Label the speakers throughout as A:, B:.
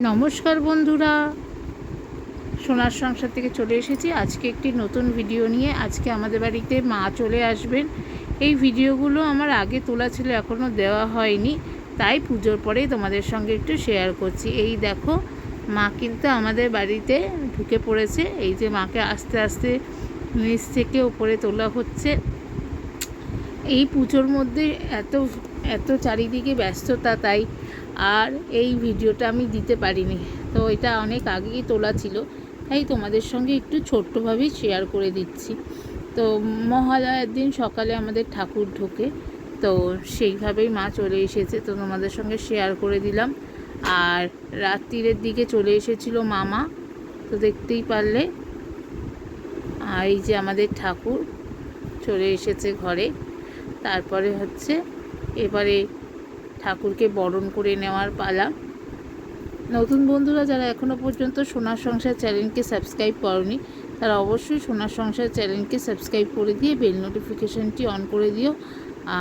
A: নমস্কার বন্ধুরা। সোনার সংসার থেকে চলে এসেছি। আজকে একটি নতুন ভিডিও নিয়ে আজকে আমাদের বাড়িতে মা চলে আসবেন। এই ভিডিওগুলো আমার আগে তোলা ছিল এখনও দেওয়া হয়নি। তাই পুজোর পরেই তোমাদের সঙ্গে একটু শেয়ার করছি। এই দেখো, মা কিন্তু আমাদের বাড়িতে ঢুকে পড়েছে। এই যে মাকে আস্তে আস্তে নিচ থেকে উপরে তোলা হচ্ছে। এই পুজোর মধ্যে এত এত চারিদিকে ব্যস্ততা, তাই আর এই ভিডিওটা আমি দিতে পারিনি। তো এটা অনেক আগেই তোলা ছিল। তাই তোমাদের সঙ্গে একটু ছোট্টভাবেই শেয়ার করে দিচ্ছি। তো মহালয়ার দিন সকালে আমাদের ঠাকুর ঢোকে। তো সেইভাবেই মা চলে এসেছে। তো তোমাদের সঙ্গে শেয়ার করে দিলাম। আর রাত্রিরের দিকে চলে এসেছিল মামা। তো দেখতেই পারলে। আর এই যে আমাদের ঠাকুর চলে এসেছে ঘরে। তারপরে হচ্ছে এবারে ঠাকুরকে বরণ করে নেওয়ার পালা। নতুন বন্ধুরা যারা এখনও পর্যন্ত সোনার সংসার চ্যানেলকে সাবস্ক্রাইব করনি, তারা অবশ্যই সোনার সংসার চ্যানেলকে সাবস্ক্রাইব করে দিয়ে বেল নোটিফিকেশানটি অন করে দিও।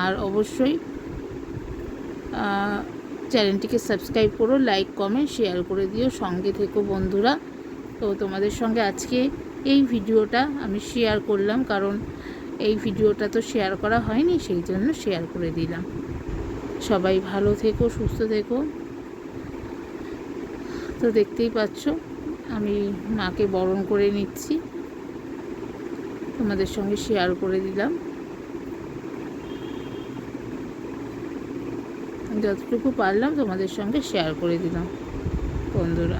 A: আর অবশ্যই চ্যানেলটিকে সাবস্ক্রাইব করো, লাইক, কমেন্ট, শেয়ার করে দিও। সঙ্গে থেকো বন্ধুরা। তো তোমাদের সঙ্গে আজকে এই ভিডিওটা আমি শেয়ার করলাম, কারণ এই ভিডিওটা তো শেয়ার করা হয়নি, সেই জন্য শেয়ার করে দিলাম। সবাই ভালো থেকো, সুস্থ থেকো। তো দেখতেই পাচ্ছ, আমি মাকে বরণ করে নিচ্ছি। তোমাদের সঙ্গে শেয়ার করে দিলাম। যতটুকু পারলাম তোমাদের সঙ্গে শেয়ার করে দিলাম, বন্ধুরা।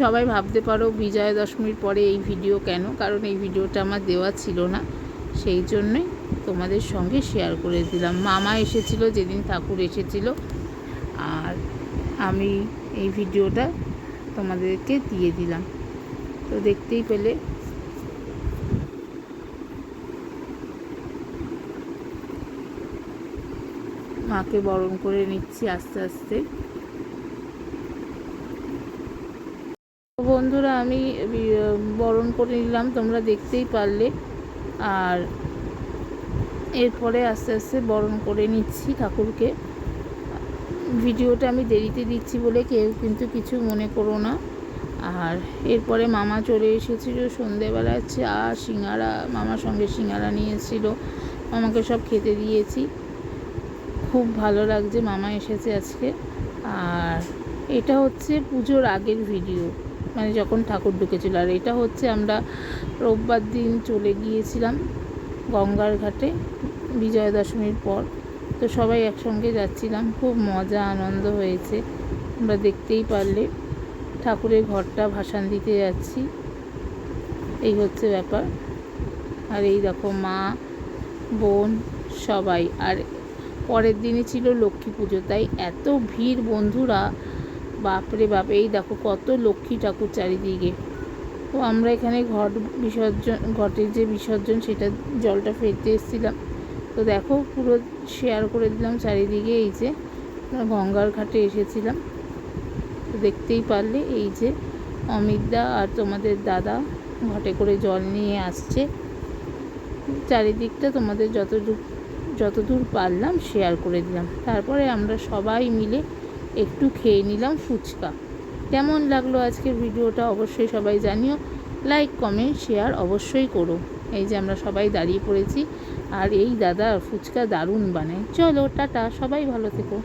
A: সবাই ভাবতে পারো বিজয়া দশমীর পরে এই ভিডিও কেন? কারণ এই ভিডিওটা আমার দেওয়া ছিল না। সেই জন্যই তোমাদের সঙ্গে শেয়ার করে দিলাম। মামা এসেছিল, যেদিন ঠাকুর এসেছিল। আর আমি এই ভিডিওটা তোমাদেরকে দিয়ে দিলাম। তো দেখতেই পেলে। মাকে বরণ করে নিচ্ছি আস্তে আস্তে। বন্ধুরা, আমি বরণ করে নিলাম, তোমরা দেখতেই পারলে। আর এরপরে আস্তে আস্তে বরণ করে নিচ্ছি ঠাকুরকে। ভিডিওটা আমি দেরিতে দিচ্ছি বলে কেউ কিন্তু কিছু মনে করো না। আর এরপরে মামা চলে এসেছিল, সন্ধেবেলায় চা, সিঙ্গারা, মামার সঙ্গে সিঙ্গারা নিয়েছিল। মামাকে সব খেতে দিয়েছি। খুব ভালো লাগছে, মামা এসেছে আজকে। আর এটা হচ্ছে পুজোর আগের ভিডিও। মানে যখন ঠাকুর ঢুকেছিল। আর এটা হচ্ছে আমরা রোববার দিন চলে গিয়েছিলাম গঙ্গার ঘাটে বিজয়া দশমীর পর। তো সবাই একসঙ্গে যাচ্ছিলাম, খুব মজা, আনন্দ হয়েছে। আমরা দেখতেই পারলে ঠাকুরের ঘরটা ভাসান দিতে যাচ্ছি। এই হচ্ছে ব্যাপার। আর এই দেখো মা, বোন সবাই। আর পরের দিনই ছিল লক্ষ্মী পুজো, তাই এত ভিড় বন্ধুরা বাপরে বাপ, এই দেখো কত লক্ষ্মী ঠাকুর চারিদিকে। তো আমরা এখানে ঘট বিসর্জন, ঘটের যে বিসর্জন, সেটা জলটা ফেলতে এসেছিলাম। তো দেখো, পুরো শেয়ার করে দিলাম চারিদিকে, এই যে গঙ্গার ঘাটে এসেছিলাম। তো দেখতেই পারলে, এই যে অমিতদা আর তোমাদের দাদা ঘটে করে জল নিয়ে আসছে। চারিদিকটা তোমাদের যতদূর যতদূর পারলাম শেয়ার করে দিলাম। তারপরে আমরা সবাই মিলে একটু খেয়ে নিলাম ফুচকা। কেমন লাগল আজকের ভিডিওটা অবশ্যই সবাই জানিও। লাইক কমেন্ট শেয়ার অবশ্যই করো। এই যে আমরা সবাই দাঁড়িয়ে পড়েছি। আর এই দাদা ফুচকা দারুণ বানায়। চলো, টাটা, সবাই ভালো থেকো।